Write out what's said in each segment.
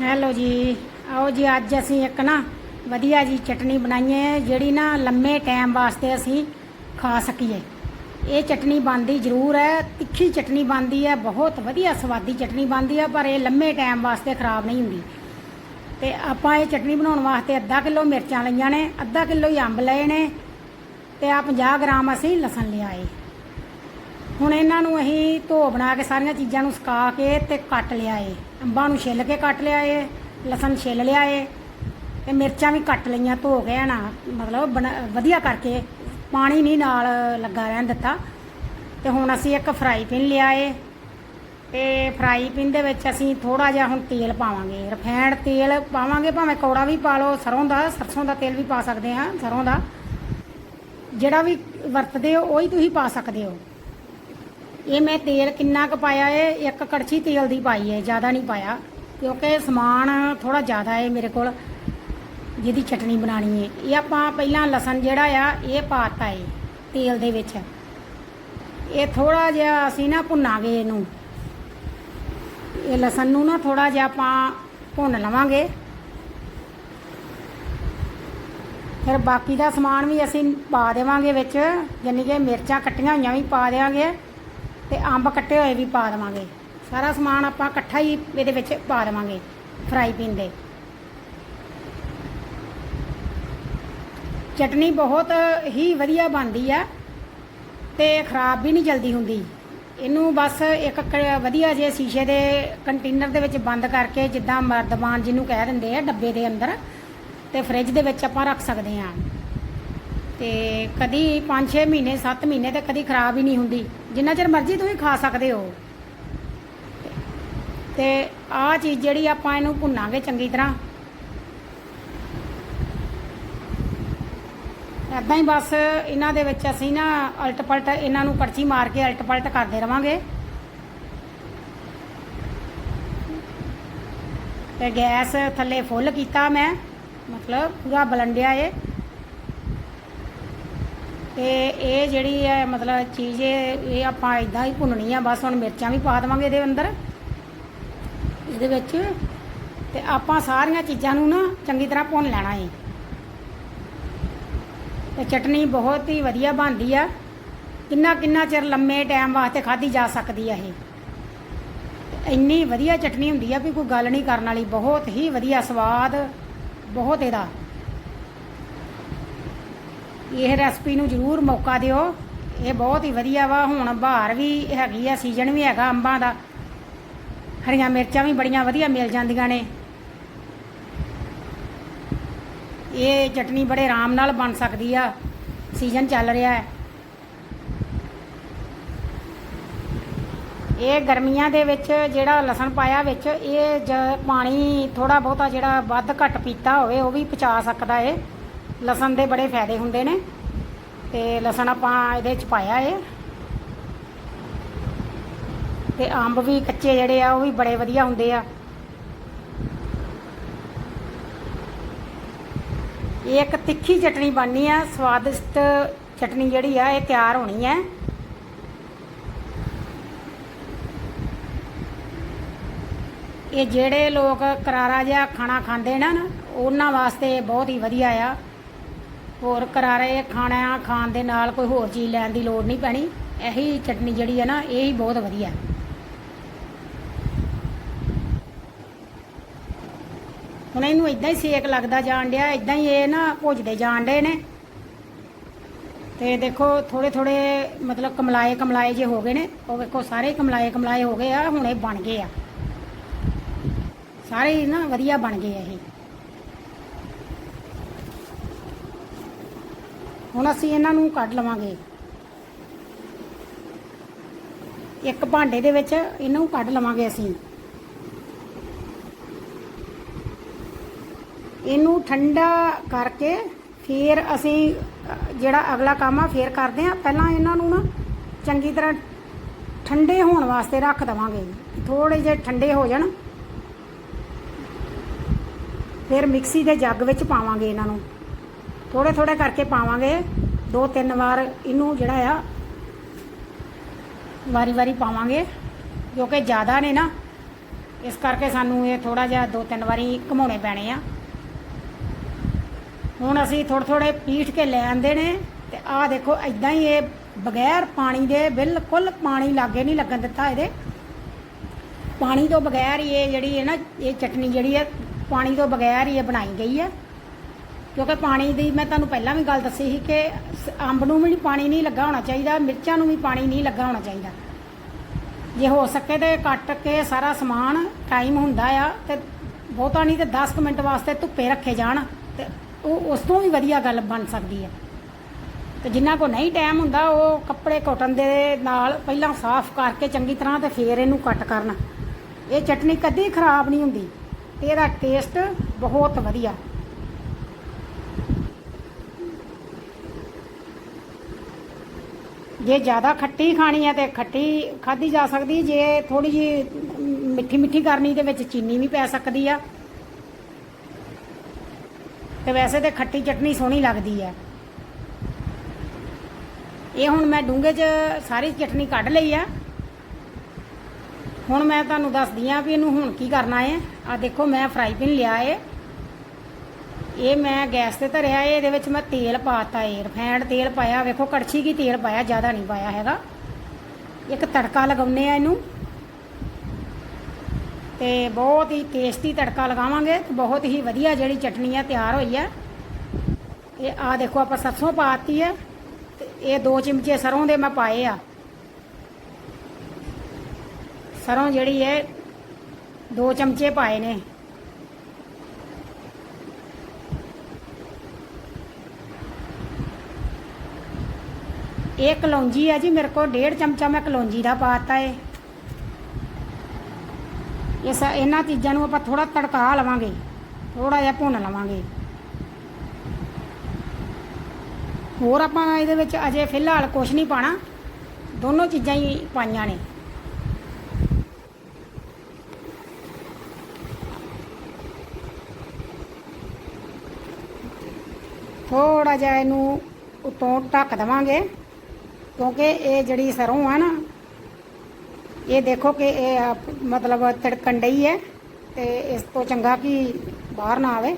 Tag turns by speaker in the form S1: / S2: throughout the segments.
S1: Hello ਜੀ। ਆਓ ਜੀ, ਅੱਜ ਅਸੀਂ ਇੱਕ ਨਾ ਵਧੀਆ ਜੀ ਚਟਨੀ ਬਣਾਈ ਹੈ, ਜਿਹੜੀ ਨਾ ਲੰਮੇ ਟਾਈਮ ਵਾਸਤੇ ਅਸੀਂ ਖਾ ਸਕੀਏ। ਇਹ ਚਟਨੀ ਬਣਦੀ ਜ਼ਰੂਰ ਹੈ, ਤਿੱਖੀ ਚਟਨੀ ਬਣਦੀ ਹੈ, ਬਹੁਤ ਵਧੀਆ ਸਵਾਦੀ ਚਟਨੀ ਬਣਦੀ ਹੈ, ਪਰ ਇਹ ਲੰਮੇ ਟਾਈਮ ਵਾਸਤੇ ਖਰਾਬ ਨਹੀਂ ਹੁੰਦੀ। ਤੇ ਆਪਾਂ ਇਹ ਚਟਨੀ ਬਣਾਉਣ ਵਾਸਤੇ ਅੱਧਾ ਕਿਲੋ ਮਿਰਚਾਂ ਲਈਆਂ ਨੇ, ਅੱਧਾ ਕਿਲੋ ਹੀ ਅੰਬ ਲਏ ਨੇ, ਤੇ ਆ 50 ਗ੍ਰਾਮ ਅਸੀਂ ਲਸਣ ਲਿਆਏ ਹੁਣ ਇਹਨਾਂ ਨੂੰ ਅਸੀਂ ਧੋ ਬਣਾ ਕੇ ਸਾਰੀਆਂ ਚੀਜ਼ਾਂ ਨੂੰ ਸੁਕਾ ਕੇ ਤੇ ਕੱਟ ਲਿਆ ਏ। ਅੰਬਾਂ ਨੂੰ ਛਿੱਲ ਕੇ ਕੱਟ ਲਿਆ ਏ, ਲਸਣ ਛਿੱਲ ਲਿਆ ਏ ਤੇ ਮਿਰਚਾਂ ਵੀ ਕੱਟ ਲਈਆਂ, ਧੋ ਕੇ ਨਾ ਮਤਲਬ ਬਣਾ- ਵਧੀਆ ਕਰਕੇ ਪਾਣੀ ਨਹੀਂ ਨਾਲ ਲੱਗਾ ਰਹਿਣ ਦਿੱਤਾ। ਤੇ ਹੁਣ ਅਸੀਂ ਇੱਕ ਫਰਾਈ ਪੈਨ ਲਿਆ ਏ ਤੇ ਫਰਾਈ ਪੈਨ ਦੇ ਵਿੱਚ ਅਸੀਂ ਥੋੜਾ ਜਿਹਾ ਹੁਣ ਤੇਲ ਪਾਵਾਂਗੇ। ਰਿਫਾਈਨਡ ਤੇਲ ਪਾਵਾਂਗੇ, ਭਾਵੇਂ ਕੌੜਾ ਵੀ ਪਾ ਲਓ, ਸਰੋਂ ਦਾ, ਸਰਸੋਂ ਦਾ ਤੇਲ ਵੀ ਪਾ ਸਕਦੇ ਆ ਸਰੋਂ ਦਾ। ਜਿਹੜਾ ਵੀ ਵਰਤਦੇ ਹੋ, ਉਹੀ ਤੁਸੀਂ ਪਾ ਸਕਦੇ ਹੋ। ਇਹ ਮੈਂ ਤੇਲ ਕਿੰਨਾ ਕੁ ਪਾਇਆ ਏ? ਇੱਕ ਕੜਛੀ ਤੇਲ ਦੀ ਪਾਈ ਏ, ਜ਼ਿਆਦਾ ਨਹੀਂ ਪਾਇਆ। ਕਿਉਂਕਿ ਸਮਾਨ ਥੋੜਾ ਜ਼ਿਆਦਾ ਏ ਮੇਰੇ ਕੋਲ, ਜਿਹਦੀ ਚਟਣੀ ਬਣਾਣੀ ਏ। ਇਹ ਆਪਾਂ ਪਹਿਲਾਂ ਲਸਣ ਜਿਹੜਾ ਆ, ਇਹ ਪਾਤਾ ਏ ਤੇਲ ਦੇ ਵਿੱਚ। ਇਹ ਥੋੜਾ ਜਿਹਾ ਅਸੀਂ ਨਾ ਭੁੰਨਾਂਗੇ ਇਹਨੂੰ। ਇਹ ਲਸਣ ਨੂੰ ਨਾ ਥੋੜਾ ਜਿਹਾ ਆਪਾਂ ਭੁੰਨ ਲਵਾਂਗੇ। ਫਿਰ ਬਾਕੀ ਦਾ ਸਮਾਨ ਵੀ ਅਸੀਂ ਪਾ ਦੇਵਾਂਗੇ ਵਿੱਚ ਯਾਨੀ ਕਿ ਮਿਰਚਾਂ ਕੱਟੀਆਂ ਹੋਈਆਂ ਵੀ ਪਾ ਦੇਵਾਂਗੇ ਤੇ ਅੰਬ ਕੱਟੇ ਹੋਏ ਵੀ ਪਾ ਦੇਵਾਂਗੇ। ਸਾਰਾ ਸਮਾਨ ਆਪਾਂ ਇਕੱਠਾ ਹੀ ਇਹਦੇ ਵਿੱਚ ਪਾ ਦੇਵਾਂਗੇ ਫਰਾਈ ਪੈਨ ਦੇ। ਚਟਨੀ ਬਹੁਤ ਹੀ ਵਧੀਆ ਬਣਦੀ ਆ ਤੇ ਖਰਾਬ ਵੀ ਨਹੀਂ ਜਲਦੀ ਹੁੰਦੀ। ਇਹਨੂੰ ਬਸ ਇੱਕ ਕ- ਵਧੀਆ ਜੇ ਸ਼ੀਸ਼ੇ ਦੇ ਕੰਟੇਨਰ ਦੇ ਵਿੱਚ ਬੰਦ ਕਰਕੇ ਜਿੱਦਾਂ ਮਰਦਬਾਨ ਜਿਹਨੂੰ ਕਹਿ ਦਿੰਦੇ ਆ ਡੱਬੇ ਦੇ ਅੰਦਰ ਤੇ ਫ੍ਰਿਜ ਦੇ ਵਿੱਚ ਆਪਾਂ ਰੱਖ ਸਕਦੇ ਹਾਂ। ਤੇ ਕਦੀ 5-6 ਮਹੀਨੇ 7 ਮਹੀਨੇ ਤੇ ਕਦੀ ਖਰਾਬ ਹੀ ਨਹੀਂ ਹੁੰਦੀ। ਜਿੰਨਾ ਚਿਰ ਮਰਜ਼ੀ ਤੁਸੀਂ ਖਾ ਸਕਦੇ ਹੋ। ਤੇ ਆਹ ਚੀਜ਼ ਜਿਹੜੀ ਆਪਾਂ ਇਹਨੂੰ ਭੁੰਨਾਂਗੇ ਚੰਗੀ ਤਰ੍ਹਾਂ। ਏਦਾਂ ਹੀ ਬਸ ਇਹਨਾਂ ਦੇ ਵਿੱਚ ਅਸੀਂ ਨਾ ਅਲਟ ਪਲਟ ਇਹਨਾਂ ਨੂੰ ਕੜਛੀ ਮਾਰ ਕੇ ਅਲਟ ਪਲਟ ਕਰਦੇ ਰਵਾਂਗੇ। ਤੇ ਗੈਸ ਥੱਲੇ ਫੁੱਲ ਕੀਤਾ ਮੈਂ, ਮਤਲਬ ਪੂਰਾ ਬਲੰਡਿਆ ਏ ਤੇ ਇਹ ਜਿਹੜੀ ਹੈ, ਮਤਲਬ ਚੀਜ਼ ਇਹ ਇਹ ਆਪਾਂ ਇਦਾਂ ਹੀ ਭੁੰਨਣੀ ਆ, ਬਸ ਹੁਣ ਮਿਰਚਾਂ ਵੀ ਪਾ ਦੇਵਾਂਗੇ ਇਹਦੇ ਅੰਦਰ। ਇਹਦੇ ਵਿੱਚ ਤੇ ਆਪਾਂ ਸਾਰੀਆਂ ਚੀਜ਼ਾਂ ਨੂੰ ਨਾ ਚੰਗੀ ਤਰ੍ਹਾਂ ਭੁੰਨ ਲੈਣਾ ਏ। ਤੇ ਚਟਨੀ ਬਹੁਤ ਹੀ ਵਧੀਆ ਬਣਦੀ ਆ। ਕਿੰਨਾ ਕਿੰਨਾ ਚਿਰ ਲੰਮੇ ਟਾਈਮ ਵਾਸਤੇ ਖਾਧੀ ਜਾ ਸਕਦੀ ਆ ਇਹ। ਇੰਨੀ ਵਧੀਆ ਚਟਨੀ ਹੁੰਦੀ ਆ ਵੀ ਕੋਈ ਗੱਲ ਨਹੀਂ ਕਰਨ ਵਾਲੀ, ਬਹੁਤ ਹੀ ਵਧੀਆ ਸਵਾਦ, ਬਹੁਤ ਇਹਦਾ। ਇਹ ਰੈਸਪੀ ਨੂੰ ਜ਼ਰੂਰ ਮੌਕਾ ਦਿਓ। ਇਹ ਬਹੁਤ ਹੀ ਵਧੀਆ ਵਾ। ਹੁਣ ਬਹਾਰ ਵੀ ਹੈਗੀ ਆ ਸੀਜ਼ਨ ਵੀ ਹੈਗਾ ਅੰਬਾਂ ਦਾ। ਹਰੀਆਂ ਮਿਰਚਾਂ ਵੀ ਬੜੀਆਂ ਵਧੀਆ ਮਿਲ ਜਾਂਦੀਆਂ ਨੇ। ਇਹ ਚਟਨੀ ਬੜੇ ਆਰਾਮ ਨਾਲ ਬਣ ਸਕਦੀ ਆ। ਸੀਜ਼ਨ ਚੱਲ ਰਿਹਾ ਹੈ। ਇਹ ਗਰਮੀਆਂ ਦੇ ਵਿੱਚ ਜਿਹੜਾ ਲਸਣ ਪਾਇਆ ਵਿੱਚ, ਇਹ ਜ- ਪਾਣੀ ਥੋੜਾ ਬਹੁਤਾ ਜਿਹੜਾ ਵੱਧ ਘੱਟ ਪੀਤਾ ਹੋਵੇ, ਉਹ ਵੀ ਪਚਾ ਸਕਦਾ ਏ। ਲਸਣ ਦੇ ਬੜੇ ਫਾਇਦੇ ਹੁੰਦੇ ਨੇ ਤੇ ਲਸਣ ਆਪਾਂ ਇਹਦੇ ਚ ਪਾਇਆ ਏ। ਤੇ ਅੰਬ ਵੀ ਕੱਚੇ ਜਿਹੜੇ ਆ, ਉਹ ਵੀ ਬੜੇ ਵਧੀਆ ਹੁੰਦੇ ਆ। ਇਹ ਇੱਕ ਤਿੱਖੀ ਚਟਣੀ ਬਣਨੀ ਆ, ਸਵਾਦਿਸ਼ਟ ਚਟਣੀ ਜਿਹੜੀ ਆ, ਇਹ ਤਿਆਰ ਹੋਣੀ ਹੈ ਇਹ ਜਿਹੜੇ ਲੋਕ ਕਰਾਰਾ ਜਿਹਾ ਖਾਣਾ ਖਾਂਦੇ ਨੇ ਨਾ, ਉਹਨਾਂ ਵਾਸਤੇ ਬਹੁਤ ਹੀ ਵਧੀਆ ਆ। ਹੋਰ ਕਰਾਰੇ ਖਾਣਾ ਖਾਣ ਦੇ ਨਾਲ ਕੋਈ ਹੋਰ ਚੀਜ਼ ਲੈਣ ਦੀ ਲੋੜ ਨਹੀਂ ਪੈਣੀ। ਇਹੀ ਚਟਨੀ ਜਿਹੜੀ ਹੈ ਨਾ, ਇਹ ਹੀ ਬਹੁਤ ਵਧੀਆ। ਹੁਣ ਇਹਨੂੰ ਇਦਾਂ ਹੀ ਸੇਕ ਲੱਗਦਾ ਜਾਣ ਡਿਆ ਇਦਾਂ ਹੀ ਇਹ ਨਾ ਭੁੱਜਦੇ ਜਾਣ ਡੇ ਨੇ। ਤੇ ਦੇਖੋ ਥੋੜੇ ਥੋੜੇ ਮਤਲਬ ਕਮਲਾਏ ਕਮਲਾਏ ਜੇ ਹੋ ਗਏ ਨੇ। ਉਹ ਵੇਖੋ, ਸਾਰੇ ਕਮਲਾਏ ਕਮਲਾਏ ਹੋ ਗਏ ਆ, ਹੁਣ ਇਹ ਬਣ ਗਏ ਆ। ਸਾਰੇ ਹੀ ਨਾ ਵਧੀਆ ਬਣ ਗਏ ਆ ਇਹ। ਹੁਣ ਅਸੀਂ ਇਹਨਾਂ ਨੂੰ ਕੱਢ ਲਵਾਂਗੇ। ਇੱਕ ਭਾਂਡੇ ਦੇ ਵਿੱਚ ਇਹਨੂੰ ਕੱਢ ਲਵਾਂਗੇ ਅਸੀਂ। ਇਹਨੂੰ ਠੰਡਾ ਕਰਕੇ ਫਿਰ ਅਸੀਂ ਜਿਹੜਾ ਅਗਲਾ ਕੰਮ ਆ, ਫੇਰ ਕਰਦੇ ਆ ਪਹਿਲਾਂ ਇਹਨਾਂ ਨੂੰ ਨਾ ਚੰਗੀ ਤਰ੍ਹਾਂ ਠੰਡੇ ਹੋਣ ਵਾਸਤੇ ਰੱਖ ਦਵਾਂਗੇ। ਥੋੜੇ ਜਿਹੇ ਠੰਡੇ ਹੋ ਜਾਣ। ਫਿਰ ਮਿਕਸੀ ਦੇ ਜੱਗ ਵਿੱਚ ਪਾਵਾਂਗੇ ਇਹਨਾਂ ਨੂੰ। ਥੋੜੇ ਥੋੜੇ ਕਰਕੇ ਪਾਵਾਂਗੇ। ਦੋ ਤਿੰਨ ਵਾਰ ਇਹਨੂੰ ਜਿਹੜਾ ਆ, ਵਾਰੀ ਵਾਰੀ ਪਾਵਾਂਗੇ। ਜੋ ਕਿ ਜ਼ਿਆਦਾ ਨੇ ਨਾ, ਇਸ ਕਰਕੇ ਸਾਨੂੰ ਇਹ ਥੋੜਾ ਜਿਹਾ ਦੋ ਤਿੰਨ ਵਾਰੀ ਘਮਾਉਣੇ ਪੈਣੇ ਆ। ਹੁਣ ਅਸੀਂ ਥੋੜੇ ਥੋੜੇ ਪੀਠ ਕੇ ਲੈ ਆਂਦੇ ਨੇ ਤੇ ਆਹ ਦੇਖੋ ਇਦਾਂ ਹੀ ਇਹ ਬਗੈਰ ਪਾਣੀ ਦੇ ਬਿਲਕੁਲ ਪਾਣੀ ਲਾਗੇ ਨਹੀਂ ਲੱਗਣ ਦਿੱਤਾ ਇਹਦੇ। ਪਾਣੀ ਤੋਂ ਬਗੈਰ ਹੀ ਇਹ ਜਿਹੜੀ ਹੈ ਨਾ, ਇਹ ਚਟਨੀ ਜਿਹੜੀ ਹੈ, ਪਾਣੀ ਤੋਂ ਬਗੈਰ ਹੀ ਇਹ ਬਣਾਈ ਗਈ ਹੈ। ਕਿਉਂਕਿ ਪਾਣੀ ਦੀ ਮੈਂ ਤੁਹਾਨੂੰ ਪਹਿਲਾਂ ਵੀ ਗੱਲ ਦੱਸੀ ਸੀ ਕਿ ਸ- ਅੰਬ ਨੂੰ ਵੀ ਪਾਣੀ ਨਹੀਂ ਲੱਗਾ ਹੋਣਾ ਚਾਹੀਦਾ, ਮਿਰਚਾਂ ਨੂੰ ਵੀ ਪਾਣੀ ਨਹੀਂ ਲੱਗਾ ਹੋਣਾ ਚਾਹੀਦਾ। ਜੇ ਹੋ ਸਕੇ ਤੇ ਕੱਟ ਕੇ ਸਾਰਾ ਸਮਾਨ ਟਾਈਮ ਹੁੰਦਾ ਆ ਤੇ ਬਹੁਤਾ ਨਹੀਂ ਤੇ 10 ਕੁ ਮਿੰਟ ਵਾਸਤੇ ਧੁੱਪੇ ਰੱਖੇ ਜਾਣ ਤੇ ਉਹ ਉਸ ਤੋਂ ਵੀ ਵਧੀਆ ਗੱਲ ਬਣ ਸਕਦੀ ਹੈ ਤੇ ਜਿਨ੍ਹਾਂ ਕੋ ਨਹੀਂ ਟਾਈਮ ਹੁੰਦਾ ਉਹ ਕੱਪੜੇ ਕਾਟਨ ਦੇ ਨਾਲ ਪਹਿਲਾਂ ਸਾਫ਼ ਕਰਕੇ ਚੰਗੀ ਤਰ੍ਹਾਂ ਤੇ ਫੇਰ ਇਹਨੂੰ ਕੱਟ ਕਰਨ। ਇਹ ਚਟਨੀ ਕਦੀ ਖਰਾਬ ਨਹੀਂ ਹੁੰਦੀ। ਤੇ ਇਹਦਾ ਟੇਸਟ ਬਹੁਤ ਵਧੀਆ। ਜੇ ਜ਼ਿਆਦਾ ਖੱਟੀ ਖਾਣੀ ਹੈ ਤੇ ਖੱਟੀ ਖਾਧੀ ਜਾ ਸਕਦੀ, ਜੇ ਥੋੜੀ ਜੀ ਮਿੱਠੀ ਮਿੱਠੀ ਕਰਨੀ ਦੇ ਵਿੱਚ ਚੀਨੀ ਵੀ ਪੈ ਸਕਦੀ ਆ। ਤੇ ਵੈਸੇ ਤੇ ਖੱਟੀ ਚਟਨੀ ਸੋਹਣੀ ਲੱਗਦੀ ਹੈ ਇਹ ਹੁਣ ਮੈਂ ਡੂੰਘੇ 'ਚ ਸਾਰੀ ਚਟਨੀ ਕੱਢ ਲਈ ਆ। ਹੁਣ ਮੈਂ ਤੁਹਾਨੂੰ ਦੱਸਦੀ ਆ ਵੀ ਇਹਨੂੰ ਹੁਣ ਕੀ ਕਰਨਾ ਹੈ ਆ ਦੇਖੋ, ਮੈਂ ਫਰਾਈ ਪੈਨ ਲਿਆ ਏ। ਇਹ ਮੈਂ ਗੈਸ ਤੇ ਧਰਿਆ, ਇਹਦੇ ਵਿੱਚ ਮੈਂ ਤੇਲ ਪਾਤਾ ਏ ਰਿਫਾਈਂਡ ਤੇਲ ਪਾਇਆ। ਵੇਖੋ, ਕੜਛੀ ਕੀ ਤੇਲ ਪਾਇਆ, ਜ਼ਿਆਦਾ ਨਹੀਂ ਪਾਇਆ ਹੈਗਾ। ਇੱਕ ਤੜਕਾ ਲਗਾਉਨੇ ਆ ਇਹਨੂੰ। ਤੇ ਬਹੁਤ ਹੀ ਟੇਸਟੀ ਤੜਕਾ ਲਗਾਵਾਂਗੇ ਤੇ ਬਹੁਤ ਹੀ ਵਧੀਆ ਜਿਹੜੀ ਚਟਨੀ ਆ, ਤਿਆਰ ਹੋਈ ਆ। ਇਹ ਆ ਦੇਖੋ, ਆਪਾਂ ਸਰਸੋਂ ਪਾਤੀ ਆ ਤੇ ਇਹ ਦੋ ਚਮਚੇ ਸਰੋਂ ਦੇ ਮੈਂ ਪਾਏ ਆ। ਸਰੋਂ ਜਿਹੜੀ ਹੈ, ਦੋ ਚਮਚੇ ਪਾਏ ਨੇ। ਇਹ ਕਲੌਂਜੀ ਹੈ ਜੀ, ਮੇਰੇ ਕੋਲ ਡੇਢ ਚਮਚਾ ਮੈਂ ਕਲੌਂਜੀ ਦਾ ਪਾਤਾ ਏ। ਇਸ ਇਹਨਾਂ ਚੀਜ਼ਾਂ ਨੂੰ ਆਪਾਂ ਥੋੜਾ ਤੜਕਾ ਲਵਾਂਗੇ ਥੋੜਾ ਜਿਹਾ ਭੁੰਨ ਲਵਾਂਗੇ। ਹੋਰ ਆਪਾਂ ਇਹਦੇ ਵਿੱਚ ਅਜੇ ਫਿਲਹਾਲ ਕੁਝ ਨਹੀਂ ਪਾਣਾ, ਦੋਨੋਂ ਚੀਜ਼ਾਂ ਹੀ ਪਾਈਆਂ ਨੇ। ਥੋੜਾ ਜਿਹਾ ਇਹਨੂੰ ਉਤੋਂ ਢੱਕ ਦਵਾਂਗੇ। ਕਿਉਂਕਿ ਇਹ ਜਿਹੜੀ ਸਰੋਂ ਆ ਨਾ, ਇਹ ਦੇਖੋ ਕਿ ਇਹ ਆਪ- ਮਤਲਬ ਤੜਕਣ ਡਈ ਹੈ ਤੇ ਇਸ ਤੋਂ ਚੰਗਾ ਕਿ ਬਾਹਰ ਨਾ ਆਵੇ।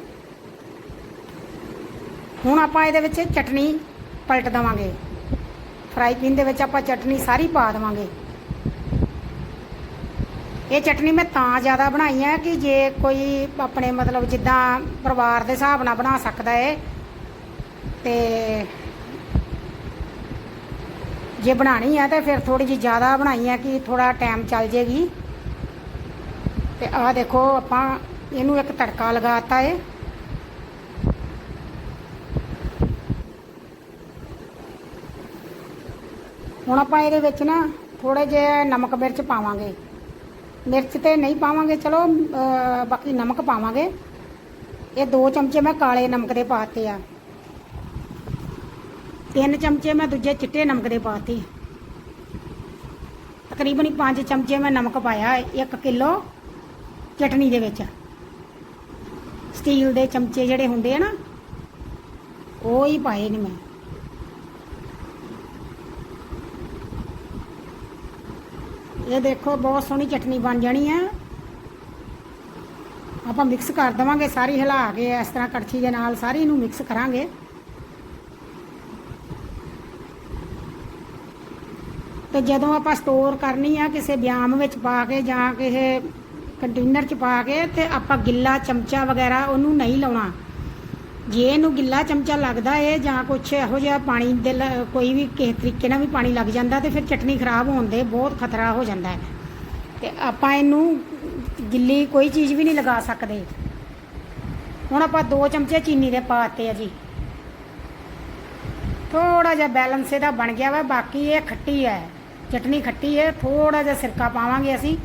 S1: ਹੁਣ ਆਪਾਂ ਇਹਦੇ ਵਿੱਚ ਚਟਨੀ ਪਲਟ ਦਵਾਂਗੇ। ਫਰਾਈ ਪੈਨ ਦੇ ਵਿੱਚ ਆਪਾਂ ਚਟਨੀ ਸਾਰੀ ਪਾ ਦਵਾਂਗੇ। ਇਹ ਚਟਨੀ ਮੈਂ ਤਾਂ ਜ਼ਿਆਦਾ ਬਣਾਈ ਹੈ ਕਿ ਜੇ ਕੋਈ ਆਪਣੇ ਮਤਲਬ ਜਿੱਦਾਂ ਪਰਿਵਾਰ ਦੇ ਹਿਸਾਬ ਨਾਲ ਬਣਾ ਸਕਦਾ ਹੈ ਤੇ ਜੇ ਬਣਾਣੀ ਆ ਤਾਂ ਫਿਰ ਥੋੜੀ ਜਿਹੀ ਜ਼ਿਆਦਾ ਬਣਾਈ ਹੈ ਕਿ ਥੋੜਾ ਟਾਈਮ ਚੱਲ ਜੇਗੀ। ਤੇ ਆਹ ਦੇਖੋ, ਆਪਾਂ ਇਹਨੂੰ ਇੱਕ ਤੜਕਾ ਲਗਾਤਾ ਏ। ਹੁਣ ਆਪਾਂ ਇਹਦੇ ਵਿੱਚ ਨਾ ਥੋੜੇ ਜਿਹੇ ਨਮਕ ਮਿਰਚ ਪਾਵਾਂਗੇ। ਮਿਰਚ ਤੇ ਨਹੀਂ ਪਾਵਾਂਗੇ, ਚਲੋ ਬਾਕੀ ਨਮਕ ਪਾਵਾਂਗੇ। ਇਹ ਦੋ ਚਮਚੇ ਮੈਂ ਕਾਲੇ ਨਮਕ ਦੇ ਪਾਤੇ ਆ। ਤਿੰਨ ਚਮਚੇ ਮੈਂ ਦੂਜੇ ਚਿੱਟੇ ਨਮਕ ਦੇ ਪਾਤੇ। ਤਕਰੀਬਨ 5 ਚਮਚੇ ਮੈਂ ਨਮਕ ਪਾਇਆ 1 ਕਿਲੋ ਚਟਨੀ ਦੇ ਵਿੱਚ। ਸਟੀਲ ਦੇ ਚਮਚੇ ਜਿਹੜੇ ਹੁੰਦੇ ਆ ਨਾ, ਉਹ ਹੀ ਪਾਏ ਨੇ ਮੈਂ। ਇਹ ਦੇਖੋ, ਬਹੁਤ ਸੋਹਣੀ ਚਟਨੀ ਬਣ ਜਾਣੀ ਹੈ ਆਪਾਂ ਮਿਕਸ ਕਰ ਦਵਾਂਗੇ, ਸਾਰੀ ਹਿਲਾ ਕੇ ਇਸ ਤਰ੍ਹਾਂ ਕੜਛੀ ਦੇ ਨਾਲ ਸਾਰੀ ਨੂੰ ਮਿਕਸ ਕਰਾਂਗੇ। ਤੇ ਜਦੋਂ ਆਪਾਂ ਸਟੋਰ ਕਰਨੀ ਆ, ਕਿਸੇ ਬਿਆਮ ਵਿੱਚ ਪਾ ਕੇ ਜਾਂ ਕਿਸੇ ਕੰਟੇਨਰ 'ਚ ਪਾ ਕੇ ਤੇ ਆਪਾਂ ਗਿੱਲਾ ਚਮਚਾ ਵਗੈਰਾ ਉਹਨੂੰ ਨਹੀਂ ਲਾਉਣਾ। ਜੇ ਇਹਨੂੰ ਗਿੱਲਾ ਚਮਚਾ ਲੱਗਦਾ ਏ ਜਾਂ ਕੁਛ ਇਹੋ ਜਿਹਾ ਪਾਣੀ ਦੇ ਲ- ਕੋਈ ਵੀ ਕਿਸੇ ਤਰੀਕੇ ਨਾਲ ਵੀ ਪਾਣੀ ਲੱਗ ਜਾਂਦਾ ਤੇ ਫਿਰ ਚਟਨੀ ਖਰਾਬ ਹੋਣ ਦੇ ਬਹੁਤ ਖਤਰਾ ਹੋ ਜਾਂਦਾ ਹੈ। ਤੇ ਆਪਾਂ ਇਹਨੂੰ ਗਿੱਲੀ ਕੋਈ ਚੀਜ਼ ਵੀ ਨਹੀਂ ਲਗਾ ਸਕਦੇ। ਹੁਣ ਆਪਾਂ ਦੋ ਚਮਚੇ ਚੀਨੀ ਦੇ ਪਾਤੇ ਆ ਜੀ। ਥੋੜਾ ਜਿਹਾ ਬੈਲੈਂਸ ਇਹਦਾ ਬਣ ਗਿਆ ਵਾ, ਬਾਕੀ ਇਹ ਖੱਟੀ ਹੈ। ਚਟਨੀ ਖੱਟੀ ਹੈ ਥੋੜਾ ਜਿਹਾ ਸਿਰਕਾ ਪਾਵਾਂਗੇ ਅਸੀਂ।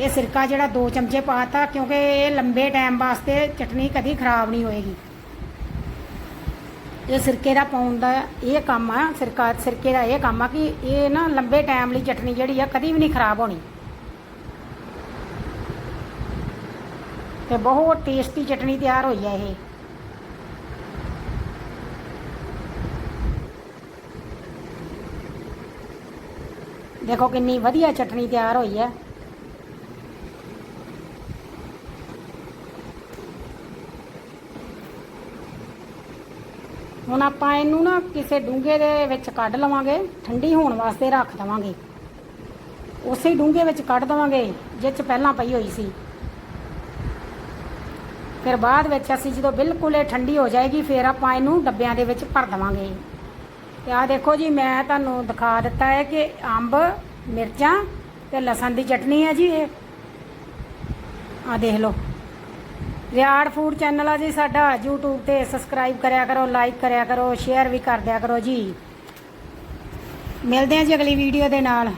S1: ਇਹ ਸਿਰਕਾ ਜਿਹੜਾ ਦੋ ਚਮਚੇ ਪਾਤਾ, ਕਿਉਂਕਿ ਇਹ ਲੰਬੇ ਟਾਈਮ ਵਾਸਤੇ ਚਟਨੀ ਕਦੀ ਖਰਾਬ ਨਹੀਂ ਹੋਏਗੀ। ਇਹ ਸਿਰਕੇ ਦਾ ਪਾਉਣ ਦਾ ਇਹ ਕੰਮ ਆ, ਸਿਰਕਾ, ਸਿਰਕੇ ਦਾ ਇਹ ਕੰਮ ਆ ਕਿ ਇਹ ਨਾ ਲੰਬੇ ਟਾਈਮ ਲਈ ਚਟਨੀ ਜਿਹੜੀ ਆ ਕਦੀ ਵੀ ਨਹੀਂ ਖਰਾਬ ਹੋਣੀ। ਤੇ ਬਹੁਤ ਟੇਸਟੀ ਚਟਨੀ ਤਿਆਰ ਹੋਈ ਹੈ ਇਹ। ਦੇਖੋ ਕਿੰਨੀ ਵਧੀਆ ਚਟਣੀ ਤਿਆਰ ਹੋਈ ਹੈ। ਹੁਣ ਆਪਾਂ ਇਹਨੂੰ ਨਾ ਕਿਸੇ ਡੂੰਘੇ ਦੇ ਵਿੱਚ ਕੱਢ ਲਵਾਂਗੇ, ਠੰਡੀ ਹੋਣ ਵਾਸਤੇ ਰੱਖ ਦਵਾਂਗੇ। ਉਸੇ ਡੂੰਘੇ ਵਿੱਚ ਕੱਢ ਦਵਾਂਗੇ ਜਿੱਚ ਪਹਿਲਾਂ ਪਈ ਹੋਈ ਸੀ। ਫਿਰ ਬਾਅਦ ਵਿੱਚ ਅਸੀਂ ਜਦੋਂ ਬਿਲਕੁਲ ਇਹ ਠੰਡੀ ਹੋ ਜਾਏਗੀ, ਫਿਰ ਆਪਾਂ ਇਹਨੂੰ ਡੱਬਿਆਂ ਦੇ ਵਿੱਚ ਭਰ ਦਵਾਂਗੇ। ਤੇ ਆਹ ਦੇਖੋ ਜੀ, ਮੈਂ ਤੁਹਾਨੂੰ ਦਿਖਾ ਦਿੱਤਾ ਹੈ ਕਿ ਅੰਬ, ਮਿਰਚਾਂ ਤੇ ਲਸਣ ਦੀ ਚਟਨੀ ਹੈ ਜੀ ਇਹ। ਆ ਦੇਖ ਲਓ। ਰਿਆੜ ਫੂਡ ਚੈਨਲ ਆ ਜੀ, ਸਾਡਾ YouTube ਤੇ ਸਬਸਕ੍ਰਾਈਬ ਕਰਿਆ ਕਰੋ ਲਾਈਕ ਕਰਿਆ ਕਰੋ ਸ਼ੇਅਰ ਵੀ ਕਰ ਦਿਆ ਕਰੋ ਜੀ। ਮਿਲਦੇ ਹਾਂ ਜੀ ਅਗਲੀ ਵੀਡੀਓ ਦੇ ਨਾਲ।